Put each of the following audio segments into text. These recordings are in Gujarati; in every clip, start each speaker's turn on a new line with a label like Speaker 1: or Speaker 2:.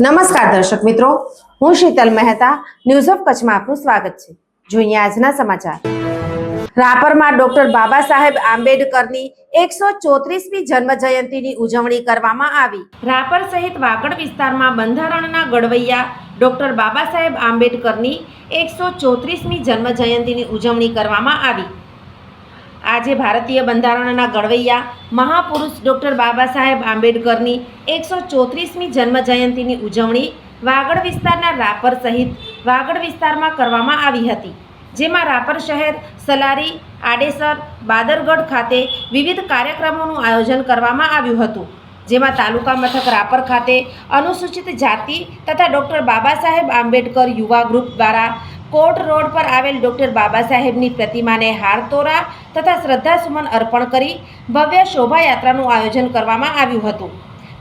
Speaker 1: નમસ્કાર દર્શક મિત્રો, હું શીતલ મહેતા ન્યૂઝ ઓફ કચ્છમાં આપનું સ્વાગત છે. જોઈએ આજના સમાચાર. રાપરમાં ડોક્ટર બાબા સાહેબ આંબેડકરની એકસો ચોત્રીસમી જન્મ જયંતિની ઉજવણી કરવામાં આવી. રાપર સહિત વાગડ વિસ્તારમાં બંધારણના ગડવૈયા ડોક્ટર બાબા સાહેબ આંબેડકરની એકસો ચોત્રીસમી જન્મ જયંતિની ઉજવણી કરવામાં આવી. આજે ભારતીય બંધારણના ઘડવૈયા મહાપુરુષ ડૉક્ટર બાબા સાહેબ આંબેડકરની એકસો ચોત્રીસમી જન્મ જયંતિની ઉજવણી વાગડ વિસ્તારના રાપર સહિત વાગડ વિસ્તારમાં કરવામાં આવી હતી, જેમાં રાપર શહેર, સલારી, આડેસર, બાદરગઢ ખાતે વિવિધ કાર્યક્રમોનું આયોજન કરવામાં આવ્યું હતું, જેમાં તાલુકા મથક રાપર ખાતે અનુસૂચિત જાતિ તથા ડૉક્ટર બાબા સાહેબ આંબેડકર યુવા ગ્રુપ દ્વારા કોટ રોડ પર આવેલ ડૉક્ટર બાબા સાહેબની પ્રતિમાને હાર તોરા તથા શ્રદ્ધાસુમન અર્પણ કરી ભવ્ય શોભાયાત્રાનું આયોજન કરવામાં આવ્યું હતું.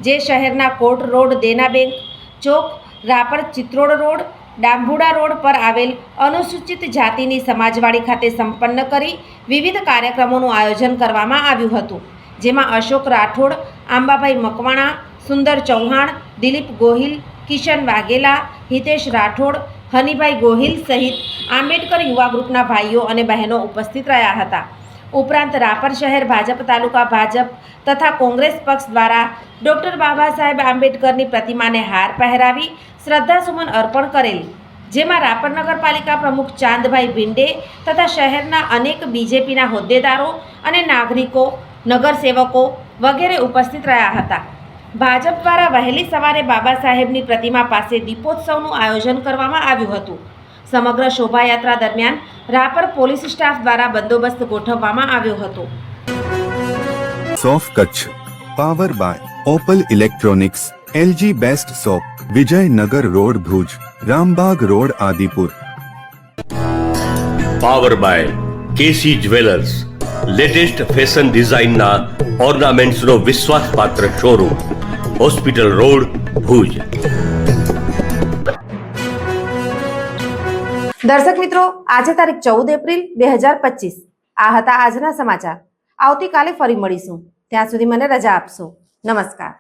Speaker 1: જે શહેરના કોટ રોડ, દેના બેંક, ચોક, રાપર ચિત્રોડ રોડ, ડાંભુડા રોડ પર આવેલ અનુસૂચિત જાતિની સમાજવાડી ખાતે સંપન્ન કરી વિવિધ કાર્યક્રમોનું આયોજન કરવામાં આવ્યું હતું. જેમાં અશોક રાઠોડ, આંબાભાઈ મકવાણા, સુંદર ચૌહાણ, દિલીપ ગોહિલ, કિશન વાઘેલા, હિતેશ રાઠોડ હનીભાઈ ગોહિલ સહિત આંબેડકર યુવા ગ્રુપના ભાઈઓ અને બહેનો ઉપસ્થિત રહ્યા હતા. ઉપરાંત રાપર શહેર ભાજપ, તાલુકા ભાજપ તથા કોંગ્રેસ પક્ષ દ્વારા ડૉક્ટર બાબા સાહેબ આંબેડકરની પ્રતિમાને હાર પહેરાવી શ્રદ્ધાસુમન અર્પણ કરેલ. જેમાં રાપર નગરપાલિકા પ્રમુખ ચાંદભાઈ ભીંડે તથા શહેરના અનેક બીજેપીના હોદ્દેદારો અને નાગરિકો, નગરસેવકો વગેરે ઉપસ્થિત રહ્યા હતા. ભાજપ દ્વારા વહેલી સવારે બાબા સાહેબની પ્રતિમા પાસે દીપોત્સવનું આયોજન કરવામાં આવ્યું હતું. સમગ્ર શોભાયાત્રા દરમિયાન રાપર પોલીસ સ્ટાફ દ્વારા બંદોબસ્ત ગોઠવવામાં આવ્યો હતો.
Speaker 2: સોફ Kutch power by Opal electronics LG best shop Vijaynagar road Bhuj Rambag road Adipur.
Speaker 3: Power by KC jewellers latest fashion ડિઝાઇનના ઓર્નામેન્ટ્સનો વિશ્વાસપાત્ર શોરૂમ. Hospital road Bhuj.
Speaker 1: દર્શક મિત્રો, આજે તારીખ ચૌદ એપ્રિલ બે હજાર પચીસ. આ હતા આજના સમાચાર. આવતીકાલે ફરી મળીશું. ત્યાં સુધી મને રજા આપશો. નમસ્કાર.